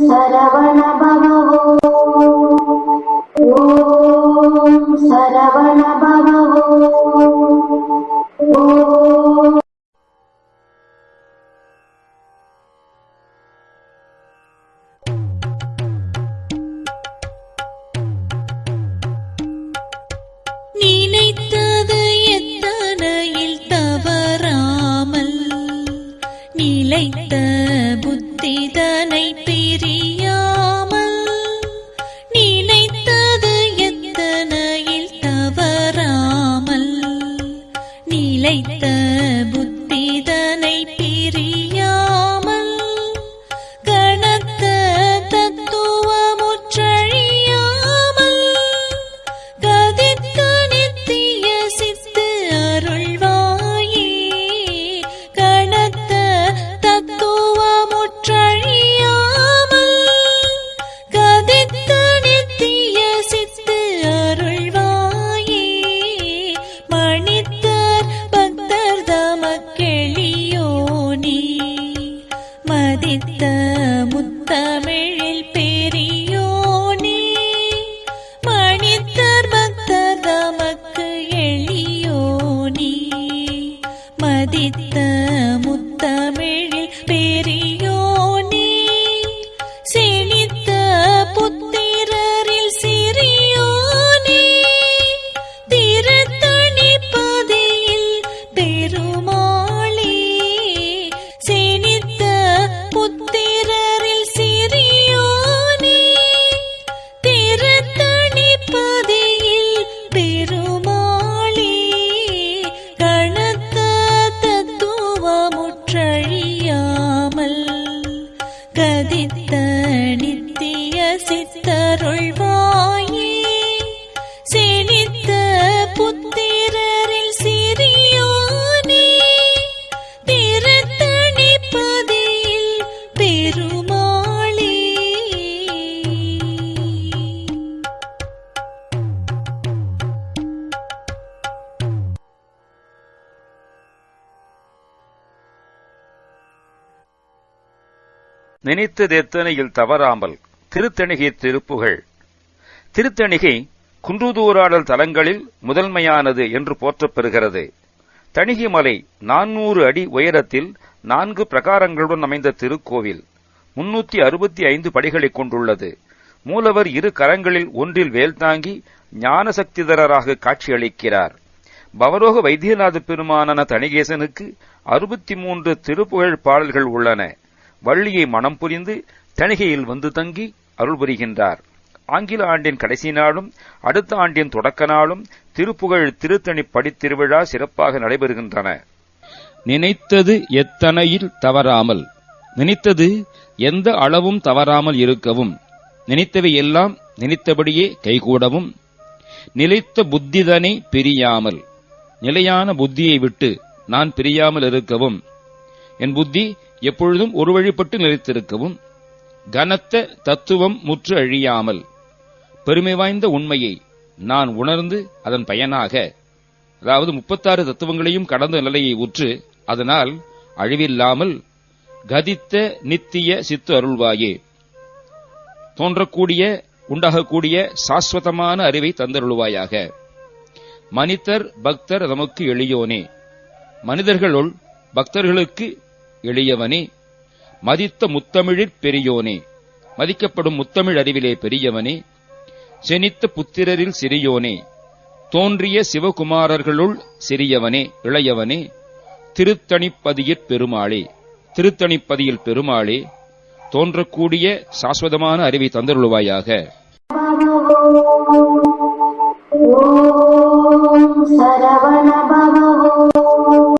சரவண பவோ ஓம் சரவண பவோ ஓம் நினைத்தது எத்தனையில் தவறாமல் நிலைத்த புத்திதனை பிரியாமல் நினைத்தது எத்தனையில் தவறாமல் நிலைத்த புத்திதனை மதித்த முத்தமிழில் நித்திய செழித்த புத்திரரில் சிறியோனே. திருத்தணிப்பதியில் பெருமாளே. நினைத்ததெத்தனையில் தவறாமல் திருத்தணிகை திருப்புகழ் திருத்தணிகை குன்றுதூராடல் தலங்களில் முதன்மையானது என்று போற்றப்பெறுகிறது. தணிகை மலை நானூறு அடி உயரத்தில் நான்கு பிரகாரங்களுடன் அமைந்த திருக்கோவில். முன்னூத்தி அறுபத்தி ஐந்து படிகளைக் கொண்டுள்ளது. மூலவர் இரு கரங்களில் ஒன்றில் வேல் தாங்கி ஞானசக்திதரராக காட்சியளிக்கிறார். பவரோக வைத்தியநாத பெருமானான தணிகேசனுக்கு அறுபத்தி மூன்று திருப்புகழ் பாடல்கள் உள்ளன. வள்ளியை மனம் புரிந்து தணிகையில் வந்து தங்கி அருள் புரிகின்றார். ஆங்கில ஆண்டின் கடைசி நாளும் அடுத்த ஆண்டின் தொடக்க நாளும் திருப்புகழ் திருத்தணி படித்திருவிழா சிறப்பாக நடைபெறுகின்றன. நினைத்தது எத்தனையில் தவறாமல் நினைத்தது எந்த அளவும் தவறாமல் இருக்கவும் நினைத்தவை எல்லாம் நினைத்தபடியே கைகூடவும் நிலைத்த புத்திதனை பிரியாமல் நிலையான புத்தியை விட்டு நான் பிரியாமல் இருக்கவும் என் புத்தி எப்பொழுதும் ஒரு வழிபட்டு நிலைத்திருக்கவும் கனத்த தத்துவம் முற்று அழியாமல் பெருமை வாய்ந்த உண்மையை நான் உணர்ந்து அதன் பயனாக அதாவது முப்பத்தாறு தத்துவங்களையும் கடந்த நிலையை உற்று அதனால் அழிவில்லாமல் கதித்த நித்திய சித்து அருள்வாயே. தோன்றக்கூடிய உண்டாகக்கூடிய சாஸ்வதமான அறிவை தந்தருள்வாயாக. மனிதர் பக்தர் நமக்கு எளியோனே. மனிதர்களுள் பக்தர்களுக்கு எளியவனே. மதித்த முத்தமிழிற் பெரியோனே. மதிக்கப்படும் முத்தமிழ் அறிவிலே பெரியவனே. செனித்த புத்திரரில் சிறியோனே. தோன்றிய சிவகுமாரர்களுள் சிறியவனே இளையவனே. திருத்தணிப்பதியிற் பெருமாளே திருத்தணிப்பதியில் பெருமாளே தோன்றக்கூடிய சாஸ்வதமான அறிவை தந்தருள்வாயாக. சரவண பவ